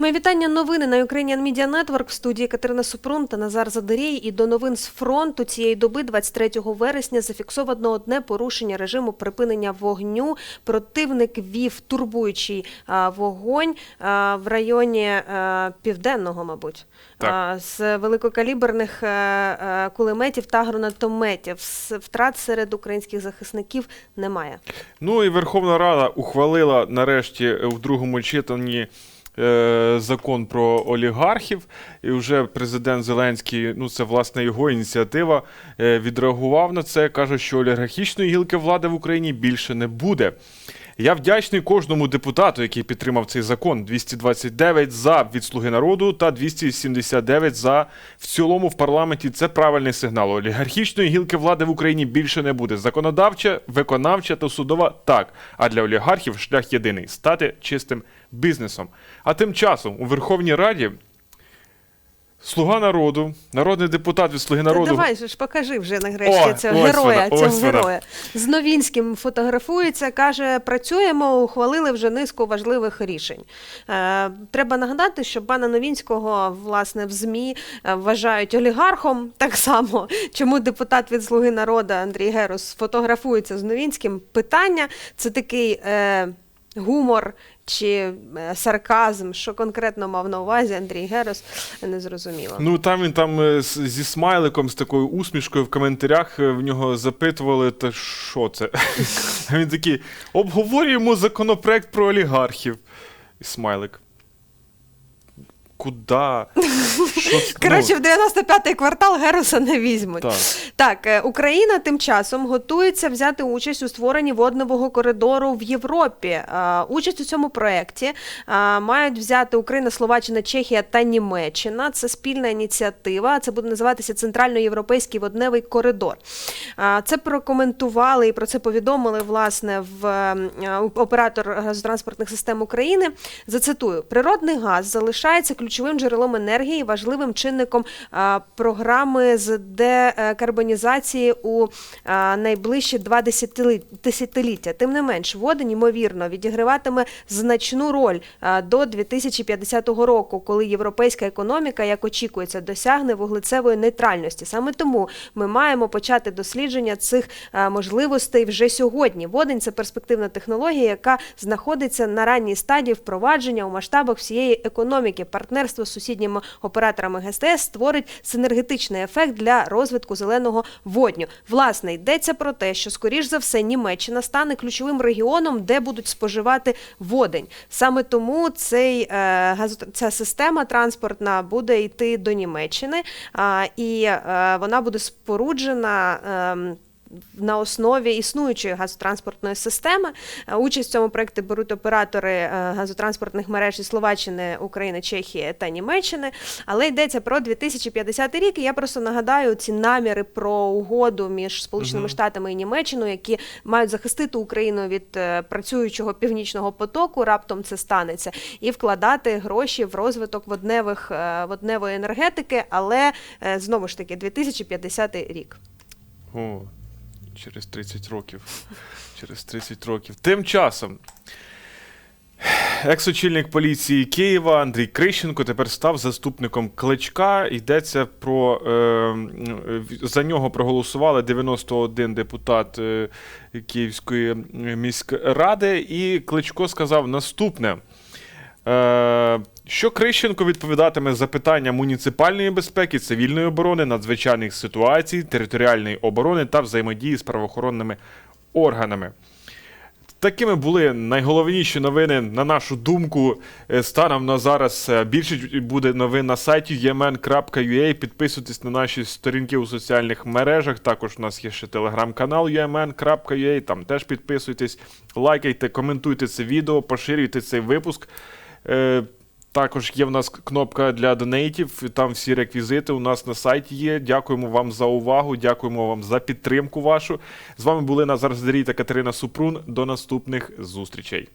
Мої вітання новини на Ukrainian Media Network в студії Катерина Супрун та Назар Задорій. І до новин з фронту цієї доби, 23 вересня, зафіксовано одне порушення режиму припинення вогню. Противник вів турбуючий вогонь в районі південного, мабуть, Так. з великокаліберних е, е, кулеметів та гранатометів. Втрат серед українських захисників немає. Ну і Верховна Рада ухвалила нарешті в другому читанні закон про олігархів. І вже президент Зеленський, ну це власне його ініціатива, е, відреагував на це. каже, що олігархічної гілки влади в Україні більше не буде. Я вдячний кожному депутату, який підтримав цей закон. 229 за від Слуги народу та 279 за в цілому в парламенті. Це правильний сигнал. Олігархічної гілки влади в Україні більше не буде. Законодавча, виконавча та судова так. А для олігархів шлях єдиний стати чистим бізнесом. А тим часом у Верховній Раді Слуга народу, народний депутат від Слуги Та народу. давай же ж покажи вже нарешті цього ось героя. вона, цього героя. З Новінським фотографується, каже: працюємо, ухвалили вже низку важливих рішень. Е, треба нагадати, що пана Новінського власне в ЗМІ е, вважають олігархом. Так само, чому депутат від Слуги народу Андрій Герус фотографується з Новінським. Питання це такий. Е, Гумор чи е, сарказм, що конкретно мав на увазі Андрій Герос, не зрозуміло. Ну там він там е, зі смайликом, з такою усмішкою в коментарях е, в нього запитували, та що це? Він такий: обговорюємо законопроект про олігархів. І смайлик. Куда? Коротше, Ну, в 95-й квартал Героса не візьмуть. Так. Так, е, Україна тим часом готується взяти участь у створенні водного коридору в Європі. Е, Участь у цьому проєкті е, мають взяти Україна, Словаччина, Чехія та Німеччина. Це спільна ініціатива. Це буде називатися Центральноєвропейський водневий коридор. Це прокоментували і про це повідомили власне в оператор газотранспортних систем України. Зацитую: природний газ залишається ключовим джерелом енергії, важливим чинником програми з декарбонізації у найближчі два десятилі- десятиліття. Тим не менш, водень, ймовірно, відіграватиме значну роль до 2050 року, коли європейська економіка, як очікується, досягне вуглецевої нейтральності. Саме тому ми маємо почати дослідження цих можливостей вже сьогодні. Водень це перспективна технологія, яка знаходиться на ранній стадії впровадження у масштабах всієї економіки. Партнерство з сусідніми операторами ГСТС створить синергетичний ефект для розвитку зеленого водню. Власне, йдеться про те, що скоріш за все Німеччина стане ключовим регіоном, де будуть споживати водень. Саме тому цей е, ця система транспортна буде йти до Німеччини, і е, вона буде споруджена. На основі існуючої газотранспортної системи Е, участь в цьому проєкті беруть оператори е, газотранспортних мереж із Словаччини, України, Чехії та Німеччини. Але йдеться про 2050 рік. І я просто нагадаю ці наміри про угоду між Сполученими Штатами і Німеччиною, які мають захистити Україну від е, працюючого північного потоку. Раптом це станеться, і вкладати гроші в розвиток водневих водневої енергетики. Але знову ж таки, 2050 рік. О, через 30 років. Через 30 років. Тим часом. Екс-очільник поліції Києва Андрій Крищенко тепер став заступником Кличка. Йдеться про е, за нього проголосували 91 депутат е, Київської міськради, і Кличко сказав наступне. Е, що Крищенко відповідатиме за питання муніципальної безпеки, цивільної оборони, надзвичайних ситуацій, територіальної оборони та взаємодії з правоохоронними органами. Такими були найголовніші новини, на нашу думку. Е, Станом на зараз е, більше буде новин на сайті umn.ua. Підписуйтесь на наші сторінки у соціальних мережах. Також у нас є ще телеграм-канал umn.ua. Там теж підписуйтесь, лайкайте, коментуйте це відео, поширюйте цей випуск. Е, Також є в нас кнопка для донейтів, там всі реквізити у нас на сайті є. Дякуємо вам за увагу, дякуємо вам за підтримку вашу. З вами були Назар Здарій та Катерина Супрун. До наступних зустрічей.